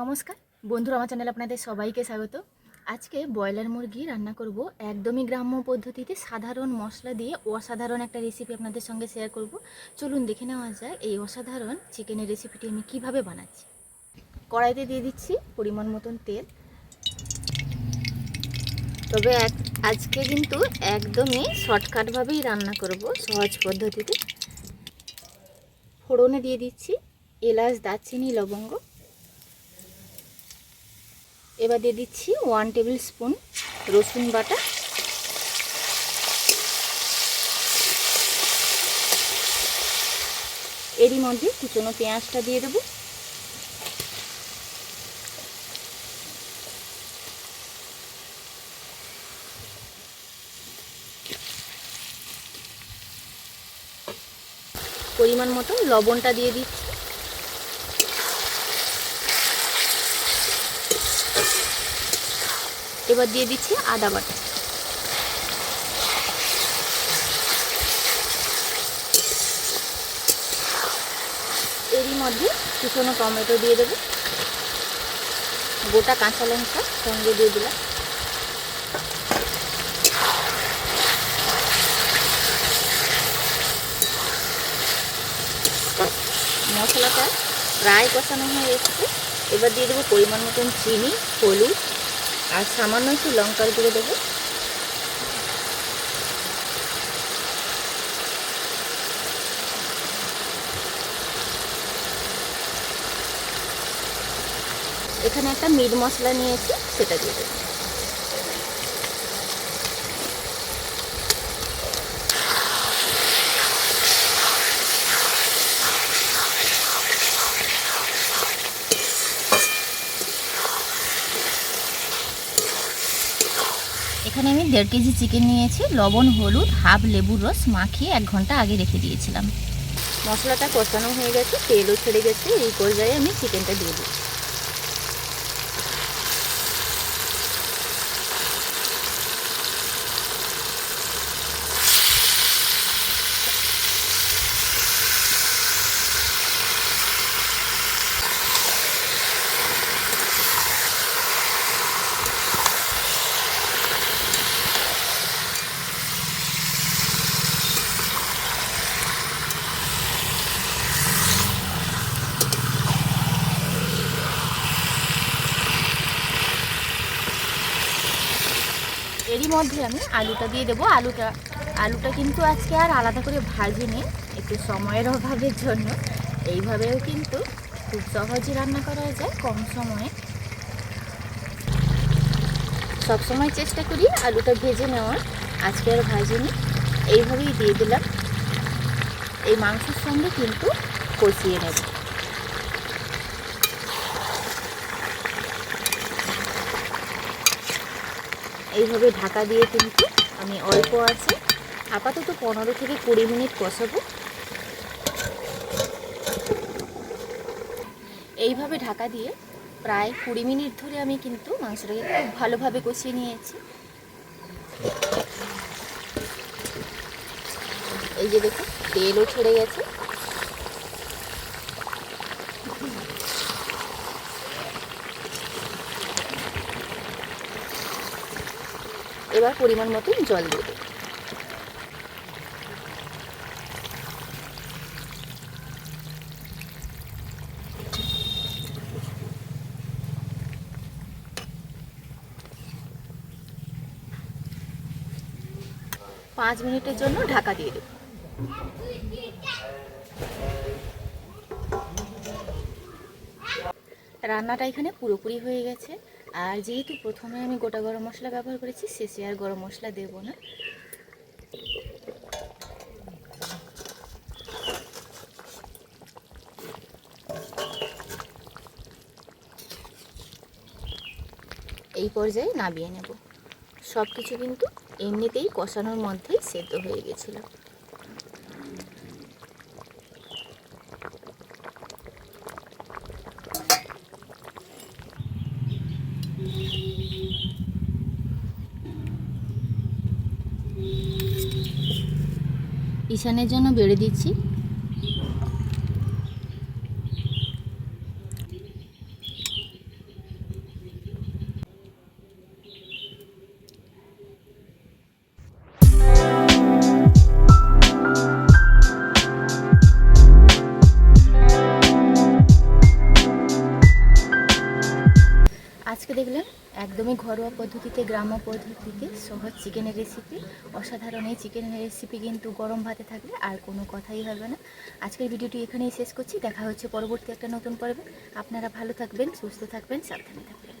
নমস্কার। বন্ধুরা, আমার চ্যানেলে আপনাদের সবাইকে স্বাগত। আজকে ব্রয়লার মুরগি রান্না করব একদমই গ্রাম্য পদ্ধতিতে সাধারণ মশলা দিয়ে অসাধারণ একটা রেসিপি আপনাদের সঙ্গে শেয়ার করব। চলুন দেখে নেওয়া যায় এই অসাধারণ চিকেনের রেসিপিটি আমি কীভাবে বানাচ্ছি। কড়াইতে দিয়ে দিচ্ছি পরিমাণ মতন তেল। তবে আজকে কিন্তু একদমই শর্টকাটভাবেই রান্না করব সহজ পদ্ধতিতে। ফোড়নে দিয়ে দিচ্ছি এলাচ, দারচিনি, লবঙ্গ। এবার দিয়ে দিচ্ছি ওয়ান টেবিল স্পুন রসুন বাটা। এরই মধ্যে কুচনো পেঁয়াজটা দিয়ে দেবো। পরিমাণ মতো লবণটা দিয়ে দিচ্ছি। এবার দিয়ে দিচ্ছি আদা বাটা। এরই মধ্যে কুচনো টমেটো দিয়ে দেবো। গোটা কাঁচা লঙ্কা সঙ্গে দিয়ে দিলাম। মশলাটা প্রায় কষানো হয়ে এসেছে। এবার দিয়ে দেবো পরিমাণ মতন চিনি, হলুদ আর সামান্য একটু লঙ্কার গুঁড়ো দেবো। এখানে একটা মিট মশলা নিয়েছি সেটা দিয়ে দেবো। এখানে আমি দেড় কেজি চিকেন নিয়েছি, লবণ, হলুদ, হাফ লেবুর রস মাখিয়ে এক ঘণ্টা আগে রেখে দিয়েছিলাম। মশলাটা কষানো হয়ে গেছে, তেলও ছেড়ে গেছে, এই পর্যায়ে আমি চিকেনটা দিয়ে দিই এরই মধ্যে আমি আলুটা দিয়ে দেবো। আলুটা আলুটা কিন্তু আজকে আর আলাদা করে ভাজিনি একটু সময়ের অভাবের জন্য। এইভাবেও কিন্তু খুব সহজে রান্না করা যায়, কম সময়ে। সবসময় চেষ্টা করি আলুটা ভেজে নেওয়ার, আজকে আর ভাজিনি এইভাবেই দিয়ে দিলাম। এই মাংসের সঙ্গে কিন্তু কষিয়ে নেব। এইভাবে ঢাকা দিয়ে কিন্তু আমি অল্প আছে আপাতত পনেরো থেকে কুড়ি মিনিট কষাবো। এইভাবে ঢাকা দিয়ে প্রায় কুড়ি মিনিট ধরে আমি কিন্তু মাংসটাকে খুব ভালোভাবে কষিয়ে নিয়েছি। এই যে দেখুন, তেলও ছেড়ে গেছে। এবার পরিমাণ মতো জল দিয়ে দেবো। পাঁচ মিনিটের জন্য ঢাকা দিয়ে দেবো। রান্নাটা এখানে পুরোপুরি হয়ে গেছে। আর যেহেতু প্রথমে আমি গোটা গরম মশলা ব্যবহার করেছি, শেষে আর গরম মশলা দেব না। এই পর্যায়ে নামিয়ে নেব। সব কিছু কিন্তু এমনিতেই কষানোর মধ্যেই সেদ্ধ হয়ে গেছিল। ঈশানের জন্য বেড়ে দিচ্ছি। ঘরোয়া পদ্ধতিতে, গ্রাম্য পদ্ধতিতে সহজ চিকেনের রেসিপি অসাধারণ এই চিকেনের রেসিপি কিন্তু গরম ভাতে থাকলে আর কোনো কথাই হবে না। আজকের ভিডিওটি এখানেই শেষ করছি। দেখা হচ্ছে পরবর্তী একটা নতুন পর্বে। আপনারা ভালো থাকবেন, সুস্থ থাকবেন, সাবধানে থাকবেন।